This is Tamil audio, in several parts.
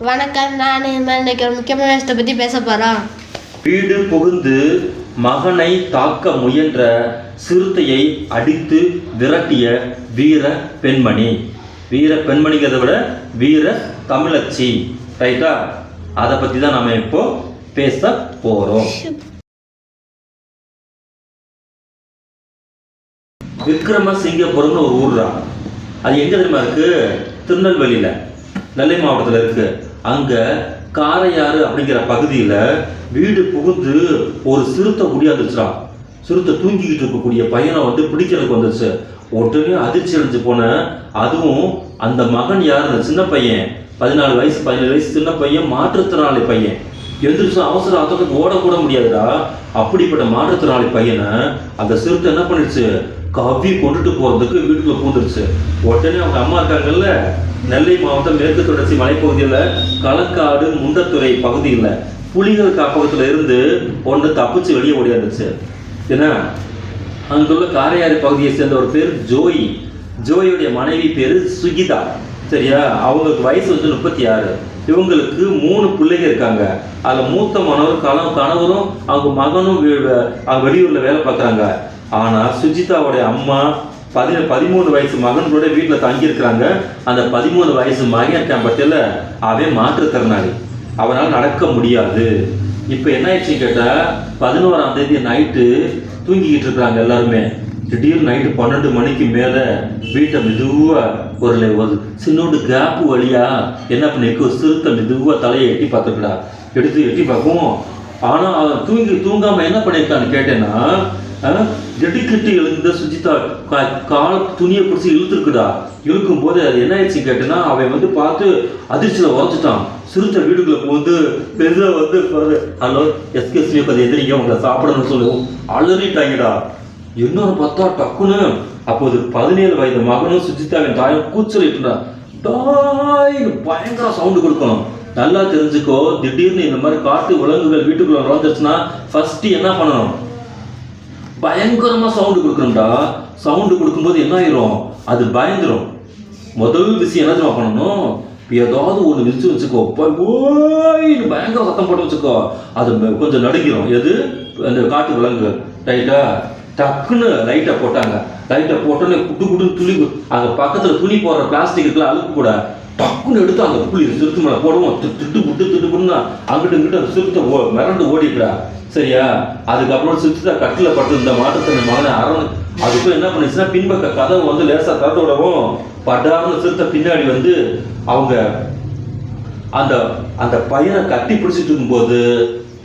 வணக்கம் நான் இன்னைக்கு ஒரு முக்கியமான விஷயத்தை பற்றி பேச போகிறோம் வீடு புகுந்து மகனை தாக்க முயன்ற சிறுத்தையை அடித்து விரட்டிய வீர பெண்மணி. வீர பெண்மணிங்கிறத விட வீர தமிழச்சி. ரைட்டா அதை பற்றி தான் நம்ம இப்போ பேச போகிறோம் விக்ரமசிங்கபுரம்னு ஒரு ஊர்ரா அது எங்க தெரியுமா இருக்கு? திருநெல்வேலியில. நெல்லை மாவட்டத்தில் இருக்குது அங்க காரையாறு அப்படிங்கிற பகுதியில வீடு புகுந்து ஒரு சிறுத்தை முடியாதுச்சுடா சிறுத்தை தூங்கிக்கிட்டு இருக்கக்கூடிய பையனை வந்து பிடிக்கிறதுக்கு வந்துச்சு உடனே அதிர்ச்சி அடைஞ்சு போன அதுவும் அந்த மகன் யார் அந்த சின்ன பையன். பதினாலு வயசு பதினேழு வயசு சின்ன பையன் மாற்றுத்திறனாளி பையன். எந்திரிச்சு அவசர அவசரத்துக்கு ஓடக்கூட முடியாதுடா. அப்படிப்பட்ட மாற்றுத்திறனாளி பையனை அந்த சிறுத்தை என்ன பண்ணிடுச்சு கவ்வி கொண்டுட்டு போகிறதுக்கு வீட்டுக்குள்ள பூந்துருச்சு. உடனே அவங்க அம்மா இருக்காங்கல்ல நெல்லை மாவட்டம் மேற்கு தொடர்ச்சி மலைப்பகுதியில் களக்காடு முண்டத்துறை பகுதியில் புலிகள் காப்பகத்தில் இருந்து ஒன்று தப்பிச்சு வெளியே ஓடியாந்துச்சு ஏன்னா அங்குள்ள காரையாறு பகுதியை சேர்ந்த ஒரு பேர் ஜோயி. ஜோயுடைய மனைவி பேர் சுகிதா. சரியா? அவங்களுக்கு வயசு வந்து முப்பத்தி ஆறு இவங்களுக்கு மூணு பிள்ளைங்க இருக்காங்க. அதில் மூத்த மனவர் கண கணவரும் அவங்க மகனும் வெ- அவங்க வெளியூரில் வேலை பார்க்குறாங்க. ஆனால் சுஜிதாவுடைய அம்மா பதி பதிமூணு வயசு மகன்களோட வீட்டில் தங்கியிருக்கிறாங்க. அந்த பதிமூணு வயசு மகன் இருக்கான் பற்றியில் அவன் மாற்றுத்திறனாளி. அவனால் நடக்க முடியாது. இப்போ என்ன ஆயிடுச்சுன்னு கேட்டால் பதினோராம் தேதி நைட்டு தூங்கிக்கிட்டு இருக்கிறாங்க எல்லாருமே. திடீர்னு நைட்டு பன்னெண்டு மணிக்கு மேலே வீட்டை மெதுவாக ஒரு ஒரு சின்னோண்டு கேப்பு வழியாக என்ன பண்ணிருக்கு? சிறுத்தை மெதுவாக தலையை எட்டி பார்த்துருக்கடா எடுத்து எட்டி பார்க்கும் ஆனால் அவன் தூங்கி தூங்காமல் என்ன பண்ணியிருக்கான்னு கேட்டேன்னா அஹ், எழுந்த சுஜிதா கா- கால் துணியை பிடிச்சி இழுத்துருக்குடா இழுக்கும் போது அது என்ன ஆயிடுச்சு கேட்டேன்னா அவன் வந்து பார்த்து அதிர்ச்சியில் உரைச்சிட்டான் சிறுத்த வீடுக்குள்ள போந்து பெருசாக வந்து ஹலோ எஸ்கேஸ்லியோ கதை எதிரிங்க உங்களை சாப்பிடணும்னு சொல்லுவோம் அலறிட்டாங்கடா. இன்னொரு பார்த்தா டக்குன்னு அப்போது பதினேழு வயது மகனும் சுஜிதாவின் தாயும் கூச்சலிட்டுனா டாய்னு பயங்கர சவுண்டு கொடுக்கணும் நல்லா தெரிஞ்சுக்கோ திடீர்னு இந்த மாதிரி காட்டு விலங்குகள் வீட்டுக்குள்ள நுழைஞ்சிருச்சுன்னா ஃபர்ஸ்ட் என்ன பண்ணணும்? பயங்கரமாக சவுண்டு கொடுக்குறோம்டா சவுண்டு கொடுக்கும்போது என்ன ஆயிரும்? அது பயந்துரும். முதல் விஷயம் என்ன தெரியுமா பண்ணணும்? ஏதாவது ஒன்று விரிச்சு வச்சுக்கோ. ப- ஓய்னு பயங்கர சத்தம் போட்டு வச்சுக்கோ. அது கொஞ்சம் நடுங்கிடும் எது? அந்த காட்டு விலங்கு. ரைட்டா டக்குன்னு லைட்டை போட்டாங்க. லைட்டை போட்டோன்னே குட்டு குட்டுன்னு துளி அங்கே பக்கத்தில் துணி போடுற பிளாஸ்டிக் இருக்குல்ல அழுக்கு கூட. டக்குன்னு எடுத்து அந்த புள்ளி சிறுத்து மேலே போடுவோம். திட்டு புட்டு திட்டு புட்டுன்னா அங்கிட்டு இங்கிட்ட அந்த சிறுத்தை ஓ மிரண்டு ஓடிக்கிறா சரியா? அதுக்கப்புறம் சிறுத்தை கட்டில் பட்டு இந்த மாட்டுத்தன்மை மகனை அரண் அதுக்கும் என்ன பண்ணுச்சுன்னா பின்பக்க கதவு வந்து லேசாக திறந்து விடவும் படாமல் சிறுத்தை பின்னாடி வந்து அவங்க அந்த அந்த பையனை கட்டி பிடிச்சிட்டு இருக்கும்போது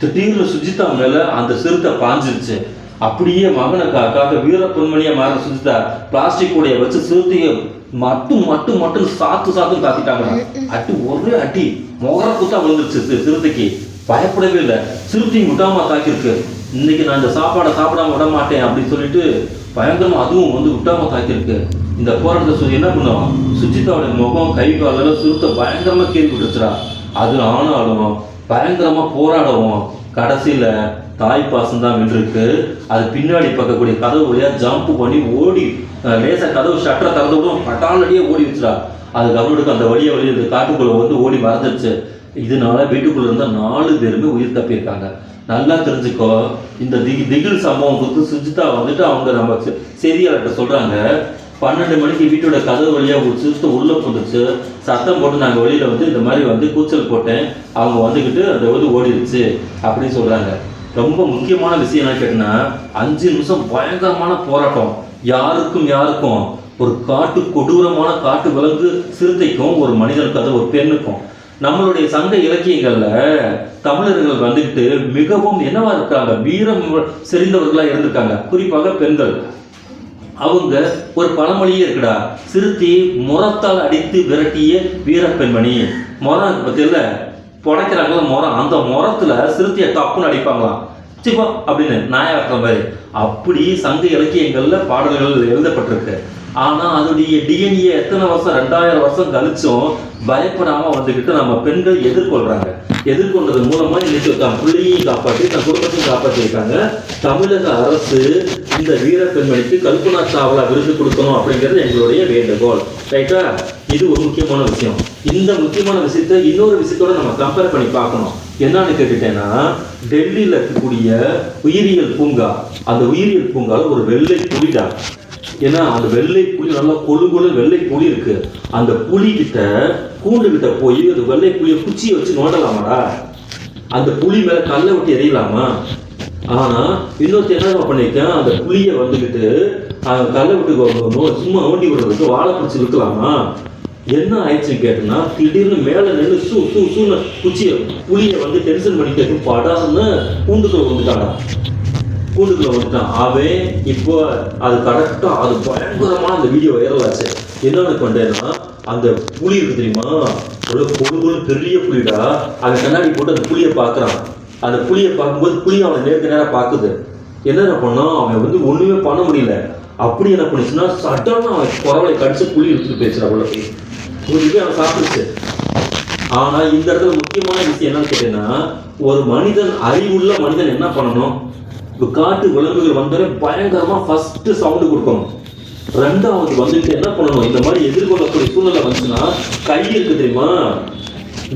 திடீர்னு சுஜிதா மேலே அந்த சிறுத்தை பாஞ்சிருச்சு. அப்படியே மகனை கா- காக்க வீர பெண்மணியா மாறின சுஜிதா பிளாஸ்டிக் கூடைய வச்சு சிறுத்தையை மட்டும் மட்டும் மட்டும் சாத்து சாத்து காத்திட்டாங்க அடி ஒரே அடி. முகர குத்தா விழுந்துருச்சு சிறுத்தைக்கு. பயப்படவே இல்லை. சிறுத்தை விடாம தாக்கியிருக்கு. இன்னைக்கு நான் இந்த சாப்பாடை சாப்பிடாம விட மாட்டேன் அப்படின்னு சொல்லிட்டு பயங்கரமா அதுவும் வந்து விட்டாம தாக்கியிருக்கு. இந்த போராட்டத்தை சொல்லி என்ன பண்ணுவோம் சுஜிதாவுடைய முகம் கை காலில் சுருத்த பயங்கரமா கேள்வி விட்டுச்சுடா அது ஆனாலும் பயங்கரமா போராடவும் கடைசியில் தாய் பாசம் தான் வென்றிருக்கு. அது பின்னாடி பார்க்கக்கூடிய கதவு வழியாக ஜம்ப் பண்ணி ஓடி லேசாக கதவு ஷட்டரை திறந்து விடும் பட்டாலடியே ஓடி வச்சுடா அது கவர்மெண்ட்டுக்கு அந்த வழியை வழி இந்த காட்டுக்குள்ளே வந்து ஓடி மறைஞ்சிருச்சு. இதனால வீட்டுக்குள்ளே இருந்த நாலு பேருமே உயிர் தப்பியிருக்காங்க. நல்லா தெரிஞ்சுக்கோ இந்த திகி திகில் சம்பவம் கொடுத்து சுஜிதா வந்துட்டு அவங்க நம்ம செய்தியாளர்கிட்ட சொல்கிறாங்க பன்னெண்டு மணிக்கு வீட்டோட கதவு வழியாக ஒரு சிறுத்தை உள்ள புந்துச்சு சத்தம் போட்டு நாங்கள் வெளியில் வந்து இந்த மாதிரி வந்து கூச்சல் போட்டேன். அவங்க வந்துக்கிட்டு அதை வந்து ஓடிடுச்சு அப்படின்னு சொல்கிறாங்க ரொம்ப முக்கியமான விஷயம் என்ன கேட்டேன்னா அஞ்சு நிமிஷம் பயங்கரமான போராட்டம். யாருக்கும் யாருக்கும் ஒரு காட்டு கொடூரமான காட்டு விலங்கு சிறுத்தைக்கும் ஒரு மனிதனுக்கு அது ஒரு பெண்ணுக்கும். நம்மளுடைய சங்க இலக்கியங்களில் தமிழர்கள் வந்துக்கிட்டு மிகவும் என்னவா இருக்காங்க? வீரம் செறிந்தவர்களாக இருந்திருக்காங்க. குறிப்பாக பெண்கள். அவங்க ஒரு பழமொழியே இருக்குடா. சிறுத்தி முரத்தால் அடித்து விரட்டிய வீரப்பெண்மணி. முரம் பத்தியில புடைக்கிறாங்கள முரம்? அந்த முறத்துல சிறுத்தையை தப்புன்னு அடிப்பாங்களாம் சிப்பா அப்படின்னு நாயாக்கம் மாதிரி. அப்படி சங்க இலக்கியங்களில் பாடல்கள் எழுதப்பட்டிருக்கு. ஆனா அதோடைய டிஎன்ஏ எத்தனை வருஷம்? ரெண்டாயிரம் வருஷம் கழிச்சும் பயப்படாம வந்துகிட்டு நம்ம பெண்கள் எதிர்கொள்றாங்க. எதிர்கொண்டது மூலமா இன்னைக்கு தன் பிள்ளையையும் காப்பாற்றி தன் குடும்பத்தையும் காப்பாற்றியிருக்காங்க தமிழக அரசு இந்த வீர பெண்மணிக்கு கல்பனா சாவலா விருது கொடுக்கணும் அப்படிங்கிறது எங்களுடைய வேண்டுகோள். ரைட்டா இது ஒரு முக்கியமான விஷயம். இந்த முக்கியமான விஷயத்த இன்னொரு விஷயத்தோட நம்ம கம்பேர் பண்ணி பார்க்கணும். என்னன்னு கேட்டுட்டேன்னா டெல்லியில் இருக்கக்கூடிய உயிரியல் பூங்கா அந்த உயிரியல் பூங்காவில் ஒரு வெள்ளை புலிடா. ஏன்னா அந்த வெள்ளை புலி நல்லா கொழு கொழு வெள்ளை புலி இருக்கு. அந்த புலி கிட்ட கூண்டு கிட்ட போய் அந்த வெள்ளை புலியை குச்சியை வச்சு நோண்டலாமாடா? அந்த புலி மேல கல்லை விட்டு எறியலாமா? ஆனா இன்னொருத்த என்ன பண்ணிருக்கேன் அந்த புளிய வந்துகிட்டு அஹ், கல்லை விட்டு சும்மா ஓண்டி விடுறதுக்கு வாழை பிடிச்சி இழுக்கலாமா என்ன ஆயிடுச்சுன்னு கேட்டேன்னா திடீர்னு மேல நின்று சூ சூ சூன்னு குச்சியை புளியை வந்து டென்ஷன் பண்ணிட்டு கூண்டு கூண்டுக்குள்ள வந்துட்டாடா. கூண்டுக்குள்ள வந்துட்டான் அவன் இப்போ அது கரெக்டா அது பயங்கரமா அந்த வீடியோ வைரல் ஆச்சு. என்னன்னு பண்ணேன்னா அந்த புலி இருக்கு தெரியுமா? ஒரு பொழுது பெரிய புலிடா. அவன் கண்ணாடி போட்டு அந்த புளியை பார்க்கறான். அந்த புளியை பார்க்கும்போது புளி அவனை நேருக்கு நேராக பார்க்குது. என்னென்ன பண்ணான் அவன் வந்து ஒண்ணுமே பண்ண முடியல. அப்படி என்ன பண்ணுச்சுன்னா சடனா அவன் குறவலை கடிச்சு புளி எடுத்துட்டு பேசுகிறான் உள்ள போய் ஒரு அவன் சாப்பிடுச்சு ஆனா இந்த இடத்துல முக்கியமான விஷயம் என்னன்னு கேட்டீங்கன்னா ஒரு மனிதன் அறிவுள்ள மனிதன் என்ன பண்ணணும்? இப்போ காட்டு விலங்குகள் வந்தாலே பயங்கரமாக ஃபஸ்ட்டு சவுண்டு கொடுக்கணும். ரெண்டாவது வந்துட்டு என்ன பண்ணணும்? இந்த மாதிரி எதிர்கொள்ளக்கூடிய சூழ்நிலை வந்துச்சுன்னா கை இருக்கு தெரியுமா?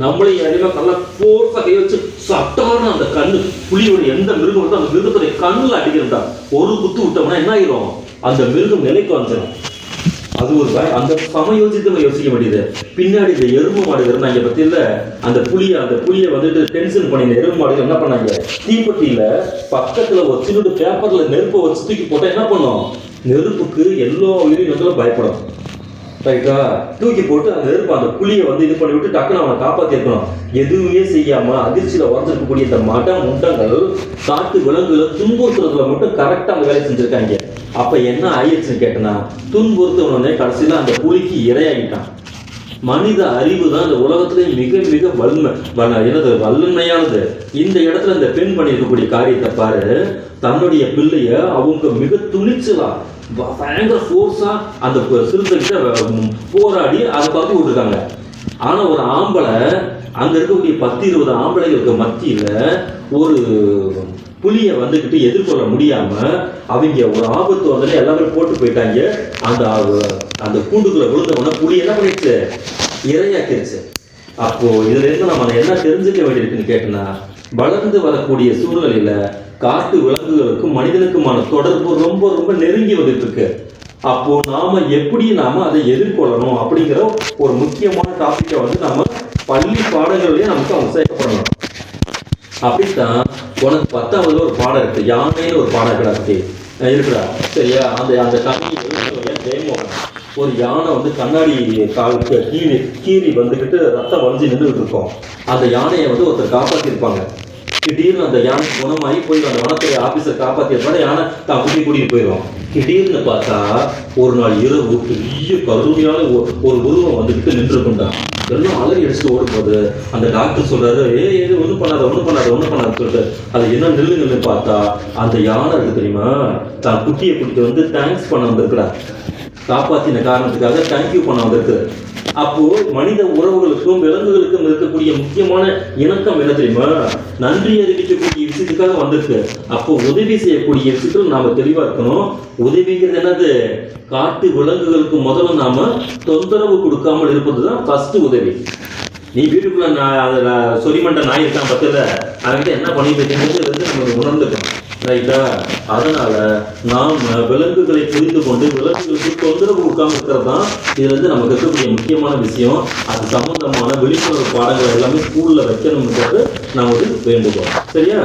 நம்மளே யாரையுமே நல்லா ஃபோர்ஸாக கை வச்சு சட்டான அந்த கண்ணு புலியோட எந்த மிருகம் வருதோ அந்த மிருகத்துடைய கண்ணில் அடிக்கிறதா? ஒரு குத்து விட்டோம்னா என்ன ஆயிரும்? அந்த மிருகம் நிலைக்கு வந்துடும் அது ஒரு பய அந்த சமயோசித்து யோசிக்க வேண்டியது. பின்னாடி இந்த எறும்பு மாடு இருந்தாங்க பத்தி இல்ல அந்த புளிய அந்த புளிய வந்துட்டு டென்ஷன் பண்ணி இந்த எறும்பு மாடுகள் என்ன பண்ணாங்க? தீப்பெட்டியில பக்கத்துல ஒரு சின்ன பேப்பர்ல நெருப்பை வச்சு தூக்கி போட்டா என்ன பண்ணும்? நெருப்புக்கு எல்லா உயிரினங்களும் பயப்படும். ரைட்டா தூக்கி போட்டு அந்த நெருப்பு அந்த புளியை வந்து இது பண்ணி விட்டு டக்குன்னு அவனை காப்பாத்தி இருக்கணும். எதுவுமே செய்யாம அதிர்ச்சியில உடஞ்சிருக்கக்கூடிய இந்த மட முண்டங்கள் காட்டு விலங்குகளை துன்புறுத்துறதுல மட்டும் கரெக்டா அந்த வேலையை செஞ்சிருக்காங்க. அப்போ என்ன ஆயிடுச்சுன்னு கேட்டனா வந்து கடைசியில அந்த புலிக்கு இரையாகிட்டான். மனித அறிவு தான் இந்த உலகத்திலே மிக மிக வல்மை வல்ல- என்னது வல்லமையானது. இந்த இடத்துல இந்த பெண் பண்ணியிருக்கக்கூடிய காரியத்தை பாரு. தன்னுடைய பிள்ளைய அவங்க மிக துணிச்சலா பயங்கர ஃபோர்ஸா அந்த சிறுத்தைகிட்ட போராடி அதை பார்த்து விட்டுருக்காங்க. ஆனா ஒரு ஆம்பளை அங்க இருக்கக்கூடிய பத்து இருபது ஆம்பளைகளுக்கு மத்தியில ஒரு புலியை வந்துக்கிட்டு எதிர்கொள்ள முடியாம அவங்க ஒரு ஆபத்து வந்தாலே எல்லாமே போட்டு போயிட்டாங்க. அந்த அந்த கூண்டுக்குள்ள விழுந்தவன புலி என்ன பண்ணிடுச்சு? இரையாக்கிருச்சு அப்போ இதுல இருந்து நம்ம என்ன தெரிஞ்சுக்க வேண்டியிருக்குன்னு கேட்டோம்னா வளர்ந்து வரக்கூடிய சூழ்நிலையில காட்டு விலங்குகளுக்கும் மனிதனுக்குமான தொடர்பு ரொம்ப ரொம்ப நெருங்கி வந்துட்டு இருக்கு அப்போ நாம எப்படி நாம அதை எதிர்கொள்ளணும் அப்படிங்கிற ஒரு முக்கியமான டாபிக்கை வந்து நம்ம பள்ளி பாடங்கள்லயே நமக்கு அவங்க சேர்க்கப்படணும். அப்படித்தான் உனக்கு பத்தாவதுல ஒரு பாடம் இருக்கு. யானைன்னு ஒரு பாடம் கிடக்கு இருக்குடா. சரியா? அந்த அந்த கண்ணியை ஜெயமோகன் ஒரு யானை வந்து கண்ணாடி காலுக்கு கீறி கீறி வந்துக்கிட்டு ரத்தம் வளைஞ்சு நின்றுட்டு இருக்கோம் அந்த யானையை வந்து ஒருத்தர் காப்பாற்றிருப்பாங்க திடீர்னு அந்த யானை குணமாகி போய் அந்த வனத்துறை ஆஃபீஸர் காப்பாற்றிருப்பாங்க யானை தான் குட்டி கூட்டிட்டு போயிடும் திடீர்னு பார்த்தா ஒரு நாள் இரவு பெரிய கருமையான ஒரு உருவம் வந்துக்கிட்டு நின்றுருக்குண்டா எல்லாம் அலறி அடிச்சுட்டு ஓடும் போது அந்த டாக்டர் சொல்றாரு ஏ ஏ ஒன்றும் பண்ணாத ஒன்றும் பண்ணாத ஒன்றும் பண்ணாத சொல்லிட்டு அது என்ன நில்லுங்கன்னு பார்த்தா அந்த யானை இருக்கு தெரியுமா? தான் குட்டியை கூட்டிட்டு வந்து தேங்க்ஸ் பண்ண வந்திருக்குடா. காப்பாத்தின காரணத்துக்காக தேங்க்யூ பண்ண வந்திருக்கு. அப்போ மனித உறவுகளுக்கும் விலங்குகளுக்கும் இருக்கக்கூடிய முக்கியமான இணக்கம் என்ன தெரியுமா? நன்றி அறிவிக்கக்கூடிய விஷயத்துக்காக வந்திருக்கு. அப்போ உதவி செய்யக்கூடிய விஷயத்துல நாம தெளிவா இருக்கணும். உதவிங்கிறது என்னது? காட்டு விலங்குகளுக்கு முதல்ல நாம தொந்தரவு கொடுக்காமல் இருப்பதுதான் ஃபர்ஸ்ட் உதவி. நீ வீட்டுக்குள்ள நான் சொரிமண்ட நாய் இருக்கான் பக்கத்தில் அவன்கிட்ட என்ன பண்ணிட்டு இருக்கேங்கிறது வந்து நம்ம உணர்ந்துக்கணும். ரைட்டா அதனால நாம் விலங்குகளை புரிந்து கொண்டு விலங்குகளுக்கு தொந்தரவு கொடுக்காம இருக்கிறது தான் இதுல இருந்து நமக்கு இருக்கக்கூடிய முக்கியமான விஷயம். அது சம்பந்தமான விழிப்புணர்வு பாடங்கள் எல்லாமே ஸ்கூல்ல வைக்கணும்ன்றது நமது வேண்டுகோள். சரியா?